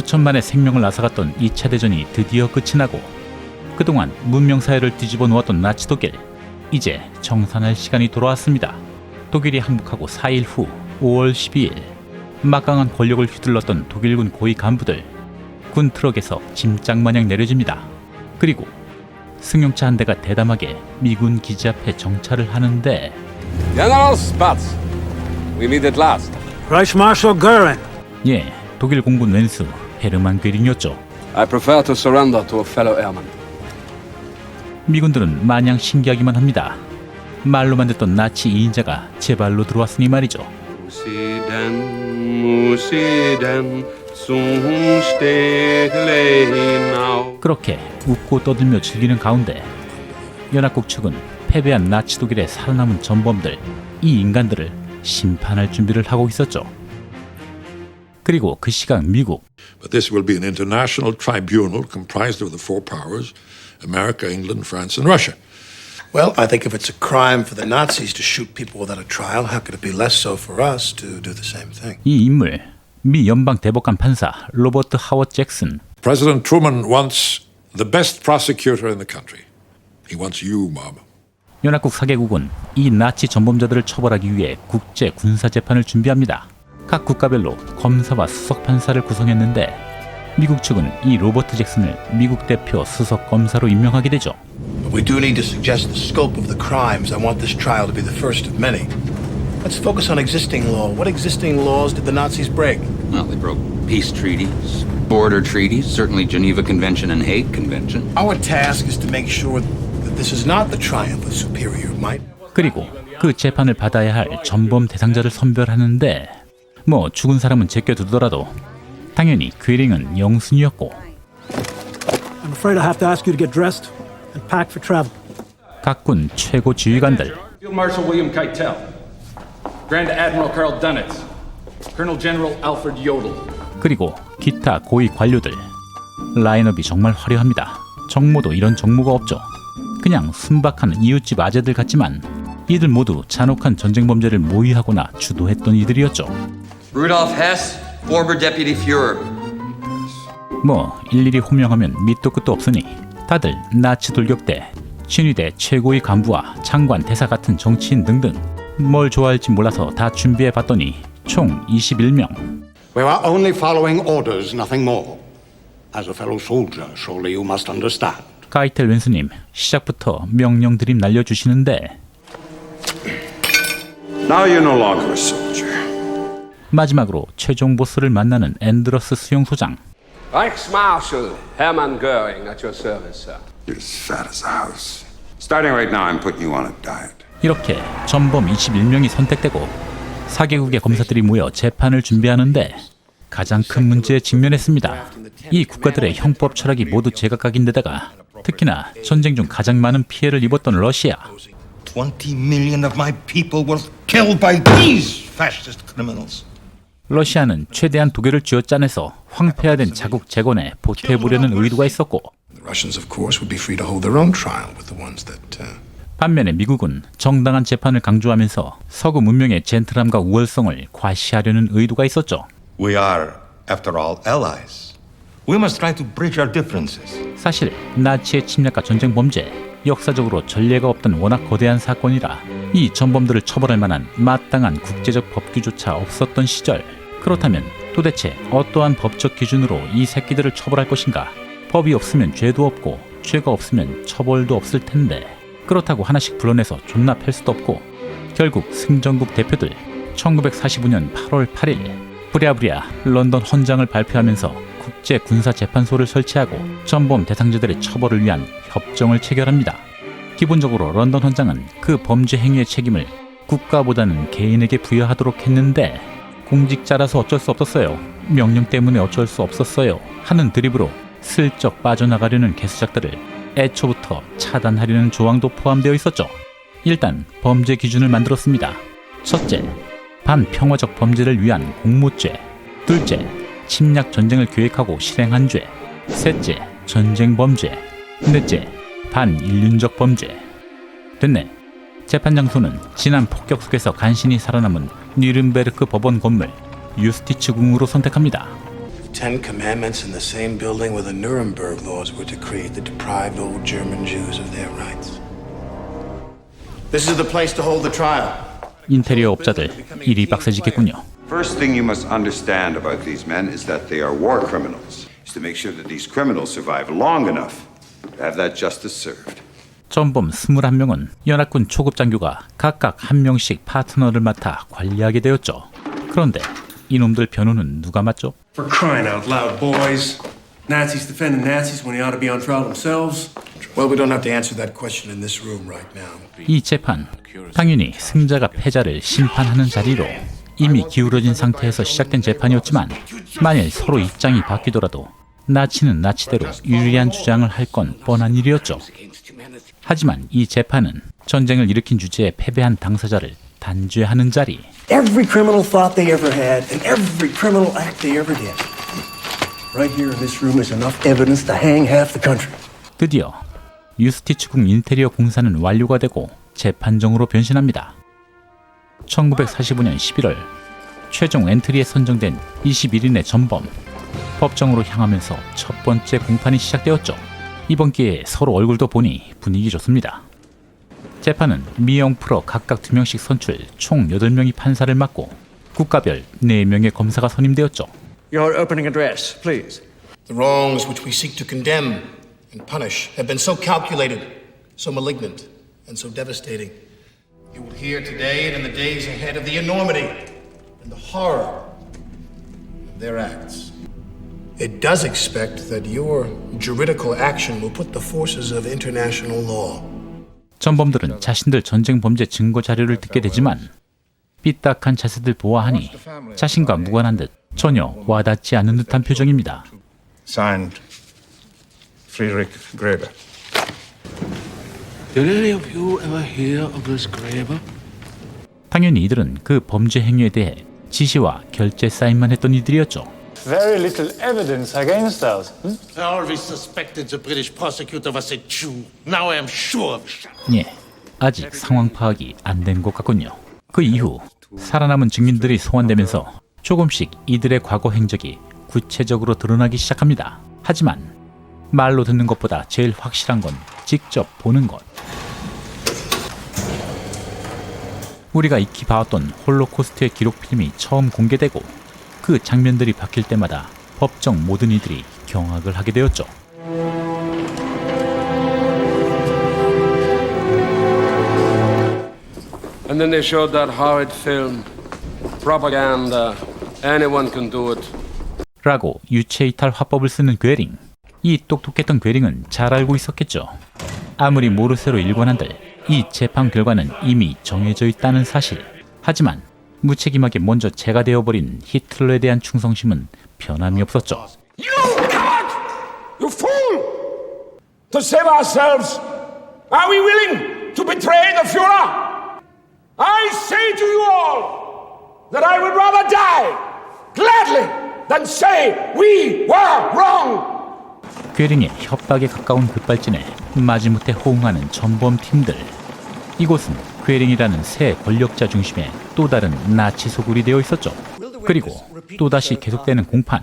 수천만의 생명을 앗아갔던 2차 대전이 드디어 끝이 나고 그동안 문명 사회를 뒤집어 놓았던 나치 독일 이제 정산할 시간이 돌아왔습니다. 독일이 항복하고 4일 후 5월 12일 막강한 권력을 휘둘렀던 독일군 고위 간부들 군 트럭에서 짐짝 마냥 내려집니다. 그리고 승용차 한 대가 대담하게 미군 기지 앞에 정차를 하는데 General Spatz, we meet at last. Reichsmarschall Goering. 예, 독일 공군 왼수 헤르만 괴링이었죠. I prefer to surrender to a fellow airman. 미군들은 마냥 신기하기만 합니다. 말로만 듣던 나치 2인자가 제 발로 들어왔으니 말이죠. 그렇게 웃고 떠들며 즐기는 가운데 연합국 측은 패배한 나치 독일의 살아남은 전범들 이 인간들을 심판할 준비를 하고 있었죠. 그리고 그 시각 미국 But this will be an international tribunal comprised of the four powers America, England, France, and Russia. Well, I think if it's a crime for the Nazis to shoot people without a trial, how could it be less so for us to do the same thing? 이 인물 미 연방 대법관 판사 로버트 하워드 잭슨 President Truman wants the best prosecutor in the country. He wants you, Bob. 연합국 사개국은 이 나치 전범자들을 처벌하기 위해 국제 군사 재판을 준비합니다. 각 국가별로 검사와 수석 판사를 구성했는데 미국 측은 이 로버트 잭슨을 미국 대표 수석 검사로 임명하게 되죠. We do need to suggest the scope of the crimes. I want this trial to be the first of many. Let's focus on existing law. What existing laws did the Nazis break? Well, they broke peace treaties, border treaties, certainly Geneva Convention and Hague Convention. Our task is to make sure that this is not the triumph of superior might. 그리고 그 재판을 받아야 할 전범 대상자를 선별하는데 뭐 죽은 사람은 제껴두더라도 당연히 괴링은 영순이었고 I'm afraid I have to ask you to get dressed and pack for travel. 각군 최고 지휘관들 Field Marshal William Keitel, Grand Admiral Karl Dunitz, Colonel General Alfred Jodl. 그리고 기타 고위 관료들 라인업이 정말 화려합니다. 정모도 이런 정모가 없죠. 그냥 순박한 이웃집 아재들 같지만 이들 모두 잔혹한 전쟁 범죄를 모의하거나 주도했던 이들이었죠. Rudolf Hess, former deputy Fuhrer. 뭐 일일이 호명하면 밑도 끝도 없으니 다들 나치 돌격대, 친위대 최고위 간부와 장관 대사 같은 정치인 등등 뭘 좋아할지 몰라서 다 준비해 봤더니 총 21명. We were only following orders, nothing more. As a fellow soldier, surely you must understand. 가이텔 왼수님 시작부터 명령 드림 날려주시는데 Now you're no longer a soldier. 마지막으로 최종 보스를 만나는 앤드러스 수용소장 Reichsmarschall Hermann Göring at your service, sir. You're as fat as a house. Starting right now, I'm putting you on a diet. 이렇게 전범 21명이 선택되고 4개국의 검사들이 모여 재판을 준비하는데 가장 큰 문제에 직면했습니다. 이 국가들의 형법 철학이 모두 제각각인데다가 특히나 전쟁 중 가장 많은 피해를 입었던 러시아 20 million of my people were killed by these fascist criminals. 러시아는 최대한 독일을 쥐어짜내서 황폐화된 자국 재건에 보태보려는 의도가 있었고. Uh, 반면에 미국은 정당한 재판을 강조하면서 서구 문명의 젠틀함과 우월성을 과시하려는 의도가 있었죠. We are, after all, allies. We must try to bridge our differences. 사실 나치의 침략과 전쟁 범죄 역사적으로 전례가 없던 워낙 거대한 사건이라 이 전범들을 처벌할 만한 마땅한 국제적 법규조차 없었던 시절 그렇다면 도대체 어떠한 법적 기준으로 이 새끼들을 처벌할 것인가 법이 없으면 죄도 없고 죄가 없으면 처벌도 없을 텐데 그렇다고 하나씩 불러내서 존나 팰 수도 없고 결국 승전국 대표들 1945년 8월 8일 부랴부랴 런던 헌장을 발표하면서 국제 군사 재판소를 설치하고 전범 대상자들의 처벌을 위한 협정을 체결합니다. 기본적으로 런던 헌장은 그 범죄 행위의 책임을 국가보다는 개인에게 부여하도록 했는데 공직자라서 어쩔 수 없었어요. 명령 때문에 어쩔 수 없었어요. 하는 드립으로 슬쩍 빠져나가려는 개수작들을 애초부터 차단하려는 조항도 포함되어 있었죠. 일단 범죄 기준을 만들었습니다. 첫째, 반평화적 범죄를 위한 공모죄. 둘째, 침략 전쟁을 계획하고 실행한 죄. 셋째, 전쟁 범죄. 넷째, 반인륜적 범죄. 됐네. 재판 장소는 지난 폭격 속에서 간신히 살아남은 뉘른베르크 법원 건물 유스티츠궁으로 선택합니다. Ten Commandments in the same building where the Nuremberg laws were decreed that deprived old German Jews of their rights. This is the place to hold the trial. 인테리어 업자들 일이 빡세지겠군요. First thing you must understand about these men is that they are war criminals. Is to make sure that these criminals survive long enough to have that justice served. 전범 21명은 연합군 초급 장교가 각각 한 명씩 파트너를 맡아 관리하게 되었죠. 그런데 이놈들 변호는 누가 맡죠? For crying out loud, boys. Nazis defending Nazis when they ought to be on trial themselves. Well, we don't have to answer that question in this room right now. 이 재판 당연히 승자가 패자를 심판하는 자리로 이미 기울어진 상태에서 시작된 재판이었지만 만일 서로 입장이 바뀌더라도 나치는 나치대로 유리한 주장을 할 건 뻔한 일이었죠. 하지만 이 재판은 전쟁을 일으킨 주제에 패배한 당사자를 단죄하는 자리. Every criminal thought they ever had, and every criminal act they ever did. Right here in this room is enough evidence to hang half the country. 드디어 유스티츠궁 인테리어 공사는 완료가 되고 재판정으로 변신합니다. 1945년 11월 최종 엔트리에 선정된 21인의 전범 법정으로 향하면서 첫 번째 공판이 시작되었죠. 이번 기회에 서로 얼굴도 보니 분위기 좋습니다. 재판은 미영 프로 각각 2명씩 선출 총 8명이 판사를 맡고 국가별 4명의 검사가 선임되었죠. Your opening address, please. The wrongs which we seek to condemn and punish have been so calculated, so malignant, and so devastating. You will hear today and in the days ahead of the enormity and the horror of their acts. It does expect that your juridical action will put the forces of international law 전범들은 자신들 전쟁 범죄 증거 자료를 듣게 되지만 삐딱한 자세들 보아하니 자신과 무관한 듯 전혀 와닿지 않는 듯한 표정입니다. Signed, Friedrich Graeber. Did any of you ever hear of this Graeber? 당연히 이들은 그 범죄 행위에 대해 지시와 결제 사인만 했던 이들이었죠. Very little evidence against us. I always suspected the British prosecutor was a Jew. Now I am sure of it. 예, 아직 상황 파악이 안 된 것 같군요. 그 이후 살아남은 증인들이 소환되면서 조금씩 이들의 과거 행적이 구체적으로 드러나기 시작합니다. 하지만 말로 듣는 것보다 제일 확실한 건 직접 보는 것. 우리가 익히 봐왔던 홀로코스트의 기록 필름이 처음 공개되고 그 장면들이 바뀔 때마다 법정 모든 이들이 경악을 하게 되었죠. And then they showed that horrid film. Propaganda. Anyone can do it. 라고 유체 이탈 화법을 쓰는 괴링. 이 똑똑했던 괴링은 잘 알고 있었겠죠. 아무리 모르쇠로 일관한들 이 재판 결과는 이미 정해져 있다는 사실. 하지만 무책임하게 먼저 제가 되어버린 히틀러에 대한 충성심은 변함이 없었죠. You coward! You fool! To save ourselves, are we willing to betray the Fuhrer? I say to you all that I would rather die gladly than say we were wrong. 괴링의 협박에 가까운 급발진에 마지못해 호응하는 전범 팀들. 이곳은 괴링이라는 새 권력자 중심의 또 다른 나치 소굴이 되어 있었죠. 그리고 또다시 계속되는 공판.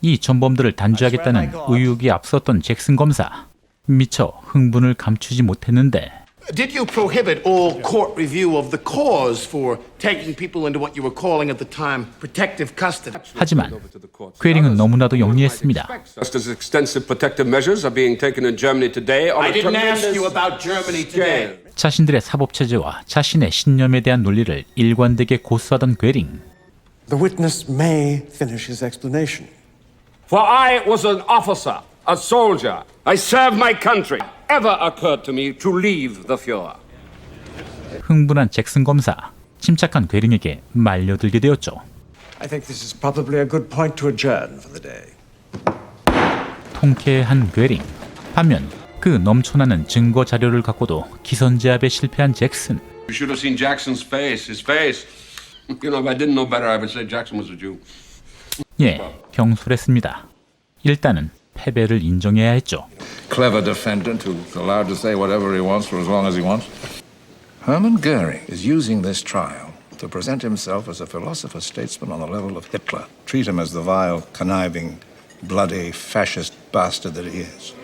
이 전범들을 단죄하겠다는 의욕이 앞섰던 잭슨 검사. 미처 흥분을 감추지 못했는데 Did you prohibit all court review of the cause for taking people into what you were calling at the time protective custody? 하지만 괴링은 너무나도 영리했습니다. Just as extensive protective measures are being taken in Germany today on I a didn't ask tremendous you about Germany today. scale. 자신들의 사법 체제와 자신의 신념에 대한 논리를 일관되게 고수하던 괴링. The witness may finish his explanation. For I was an officer, a soldier. I served my country. Ever occurred to me to leave the Fuhrer? 흥분한 잭슨 검사. 침착한 괴링에게 말려들게 되었죠. I think this is probably a good point to adjourn for the day. 통쾌한 괴링. 반면 그 넘쳐나는 증거 자료를 갖고도 기선제압에 실패한 잭슨. You should have seen Jackson's face. His face. You know, if I didn't know better, I would say Jackson was a Jew. 예, 경솔했습니다. 일단은 패배를 인정해야 했죠. Clever defendant who's allowed to say whatever he wants for as long as he wants. Hermann Goering is using this trial to present himself as a philosopher statesman on the level of Hitler. Treat him as the vile, conniving, bloody, fascist bastard that he is.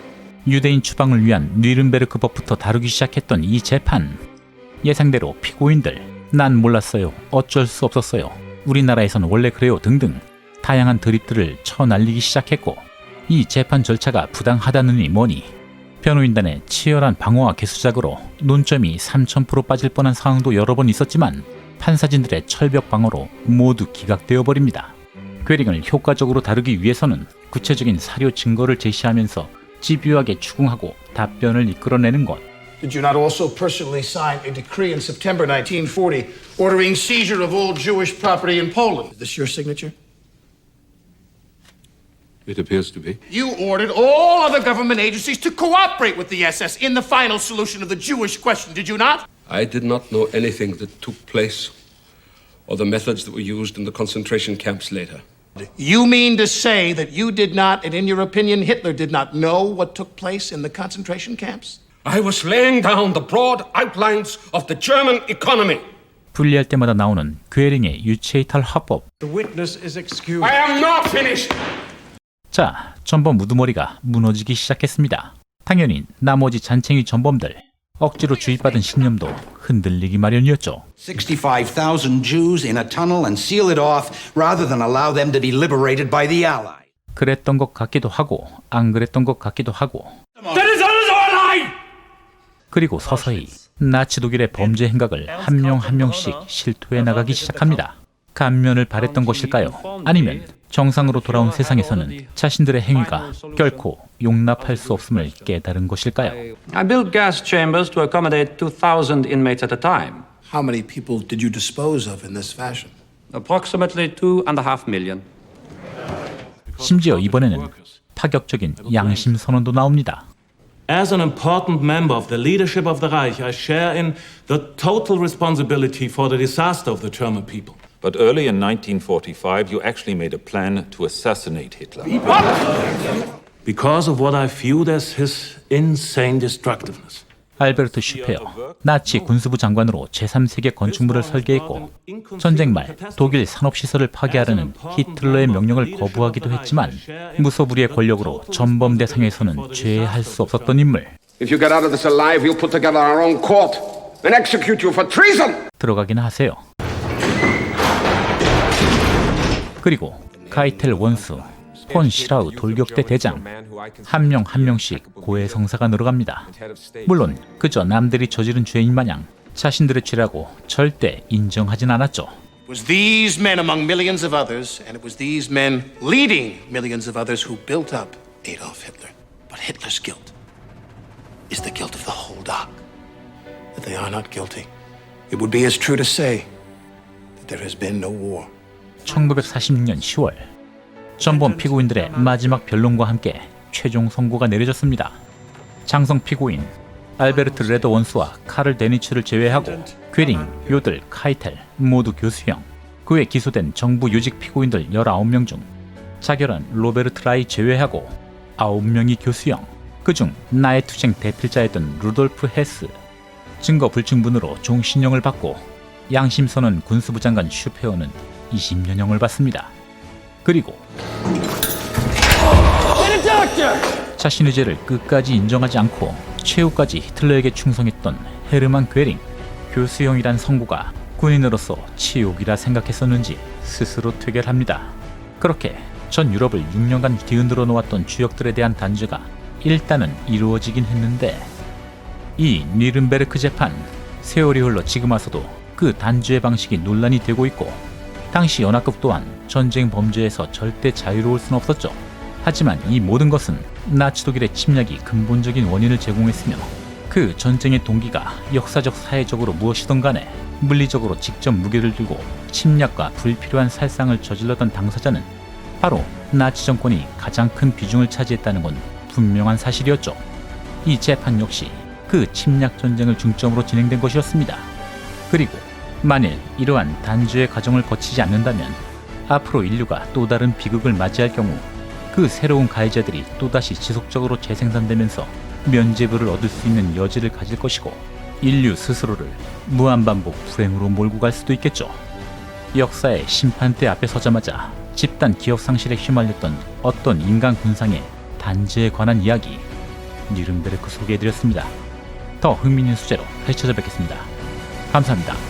유대인 추방을 위한 뉘른베르크 법부터 다루기 시작했던 이 재판. 예상대로 피고인들, 난 몰랐어요. 어쩔 수 없었어요. 우리나라에선 원래 그래요. 등등 다양한 드립들을 쳐 날리기 시작했고 이 재판 절차가 부당하다느니 뭐니 변호인단의 치열한 방어와 개수작으로 논점이 3000% 빠질 뻔한 상황도 여러 번 있었지만 판사진들의 철벽 방어로 모두 기각되어 버립니다. 괴링을 효과적으로 다루기 위해서는 구체적인 사료 증거를 제시하면서 집요하게 추궁하고 답변을 이끌어내는 것. Did you not also personally sign a decree in September 1940 ordering seizure of all Jewish property in Poland? Is this your signature? It appears to be. You ordered all other government agencies to cooperate with the SS in the final solution of the Jewish question, did you not? I did not know anything that took place or the methods that were used in the concentration camps later. You mean to say that you did not, and in your opinion, Hitler did not know what took place in the concentration camps? I was laying down the broad outlines of the German economy. 분리할 때마다 나오는 괴링의 유체이탈 화법. The witness is excused. I am not finished. 자, 전범 무두머리가 무너지기 시작했습니다. 당연히 나머지 잔챙이 전범들 억지로 주입받은 신념도 흔들리기 마련이었죠. 65,000 Jews in a tunnel and seal it off rather than allow them to be liberated by the Allies. 그랬던 것 같기도 하고 안 그랬던 것 같기도 하고 That is all a lie! 그리고 서서히 나치 독일의 범죄 행각을 한 명 한 명씩 실토해 나가기 시작합니다. 감면을 바랬던 것일까요? 아니면 정상으로 돌아온 세상에서는 자신들의 행위가 결코 용납할 수 없음을 깨달은 것일까요? I built gas chambers to accommodate 2,000 inmates at a time. How many people did you dispose of in this fashion? Approximately two and a half million. 심지어 이번에는 파격적인 양심 선언도 나옵니다. As an important member of the leadership of the Reich, I share in the total responsibility for the disaster of the German people. But early in 1945, you actually made a plan to assassinate Hitler. Because of what I viewed as his insane destructiveness. 알베르트 슈페어, 나치 군수부 장관으로 제3세계 건축물을 설계했고 전쟁 말 독일 산업시설을 파괴하려는 히틀러의 명령을 거부하기도 했지만 무소불위의 권력으로 전범 대상에서는 죄할 수 없었던 인물 If you get out of this alive, we'll put together our own court and execute you for treason. 들어가긴 하세요. 그리고 카이텔 원수, 폰 시라우 돌격대 대장 한 명 한 명씩 고해 성사가 늘어갑니다. 물론 그저 남들이 저지른 죄인 마냥 자신들의 죄라고 절대 인정하진 않았죠. There has been no war. 1946년 10월 전범 피고인들의 마지막 변론과 함께 최종 선고가 내려졌습니다. 장성 피고인 알베르트 레더 원수와 카를 데니츠를 제외하고 괴링, 요들, 카이텔 모두 교수형 그외 기소된 정부 요직 피고인들 19명 중 자결한 로베르트 라이 제외하고 9명이 교수형 그중 나의 투쟁 대필자였던 루돌프 헤스 증거 불충분으로 종신형을 받고 양심선언 군수부 장관 슈페어는 20년형을 받습니다. 그리고 자신의 죄를 끝까지 인정하지 않고 최후까지 히틀러에게 충성했던 헤르만 괴링 교수형이란 선고가 군인으로서 치욕이라 생각했었는지 스스로 퇴결합니다. 그렇게 전 유럽을 6년간 뒤흔들어 놓았던 주역들에 대한 단죄가 일단은 이루어지긴 했는데 이 니른베르크 재판 세월이 흘러 지금 와서도 그 단죄 방식이 논란이 되고 있고 당시 연합국 또한 전쟁 범죄에서 절대 자유로울 순 없었죠. 하지만 이 모든 것은 나치 독일의 침략이 근본적인 원인을 제공했으며 그 전쟁의 동기가 역사적 사회적으로 무엇이든 간에 물리적으로 직접 무게를 들고 침략과 불필요한 살상을 저질렀던 당사자는 바로 나치 정권이 가장 큰 비중을 차지했다는 건 분명한 사실이었죠. 이 재판 역시 그 침략 전쟁을 중점으로 진행된 것이었습니다. 그리고 만일 이러한 단죄의 과정을 거치지 않는다면 앞으로 인류가 또 다른 비극을 맞이할 경우 그 새로운 가해자들이 또다시 지속적으로 재생산되면서 면죄부를 얻을 수 있는 여지를 가질 것이고 인류 스스로를 무한반복 불행으로 몰고 갈 수도 있겠죠. 역사의 심판대 앞에 서자마자 집단 기억 상실에 휘말렸던 어떤 인간 군상의 단죄에 관한 이야기 뉘른베르크 소개해드렸습니다. 더 흥미있는 수제로 펼쳐져 뵙겠습니다. 감사합니다.